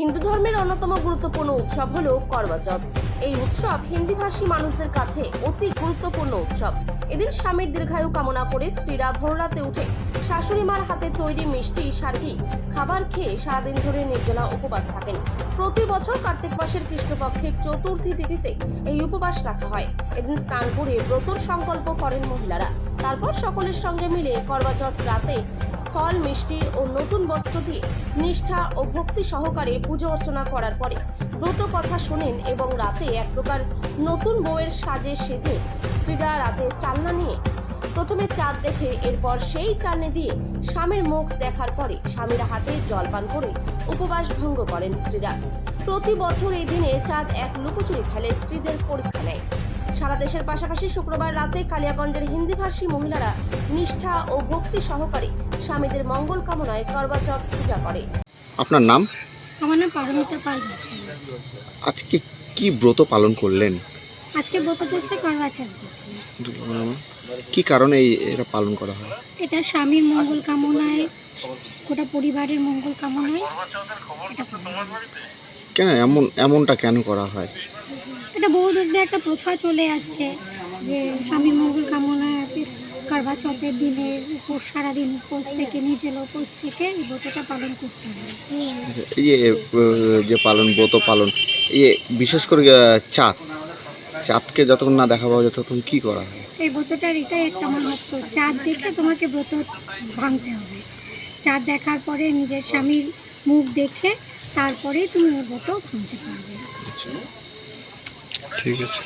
হিন্দু ধর্মের অন্যতম গুরুত্বপূর্ণ উৎসব হল করবাচৌথ এই উৎসব হিন্দিভাষী মানুষদের কাছে অতি গুরুত্বপূর্ণ উৎসব। এদিন স্বামীর দীর্ঘায়ু কামনা করে স্ত্রীরা ভোররাতে উঠে শাশুড়ি মার হাতে তৈরি মিষ্টি, সার্গি খাবার খেয়ে সারাদিন ধরে নির্জলা উপবাস থাকেন। প্রতি বছর কার্তিক মাসের কৃষ্ণপক্ষের চতুর্থী তিথিতে এই উপবাস রাখা হয়। এদিন স্নান করে ব্রতর সংকল্প করেন মহিলারা। তারপর সকলের সঙ্গে মিলে করবাচৌথ রাতে ফল, মিষ্টি ও নতুন বস্ত্র দিয়ে নিষ্ঠা ও ভক্তি সহকারে পুজো অর্চনা করার পরে ব্রত কথা শোনেন এবং রাতে এক প্রকার নতুন বউয়ের সাজে সেজে স্ত্রীরা রাতে চালনা নিয়ে প্রথমে চাঁদ দেখে এরপর সেই চালনি দিয়ে স্বামীর মুখ দেখার পরে স্বামীর হাতে জল পান করে উপবাস ভঙ্গ করেন স্ত্রীরা। প্রতি বছর এই দিনে চাঁদ এক লুকোচুরি খেলে স্ত্রীদের পরীক্ষা নেয়। সারা দেশের পাশাপাশি শুক্রবার রাতে কালিয়াগঞ্জের হিন্দিভাষী মহিলারা নিষ্ঠা ও ভক্তি সহকারে স্বামীদের মঙ্গল কামনায় করবাচৌথ পূজা করে। আপনার নাম? আমার নাম পারমিতা পাল আজকে কি ব্রত পালন করলেন? আজকে ব্রতটা হচ্ছে করবা চৌথ কি কারণে এই এটা পালন করা হয়? এটা স্বামীর মঙ্গল কামনায় গোটা পরিবারের মঙ্গল কামনায়। কেন এমন এমনটা কেন করা হয়? এটা দিয়ে একটা প্রথা চলে আসছে যে স্বামীর মঙ্গল কামনায় করবা চৌথের দিনে উপোস সারাদিন উপোস থেকে নিজের উপোস থেকে এই ব্রতটা পালন করতে হয়। এই যে যে পালন ব্রত পালন এই বিশেষ করে চাঁদ চাঁদকে যতক্ষণ না দেখা পাওয়া যায় ততক্ষণ কি করা হয়? এই ব্রতটার এটাই একটা মাহাত্ম চাঁদ দেখে তোমাকে ব্রত ভাঙতে হবে। চাঁদ দেখার পরে নিজের স্বামীর মুখ দেখে তারপরেই তুমি ব্রত ভাঙতে পারবে। ঠিক আছে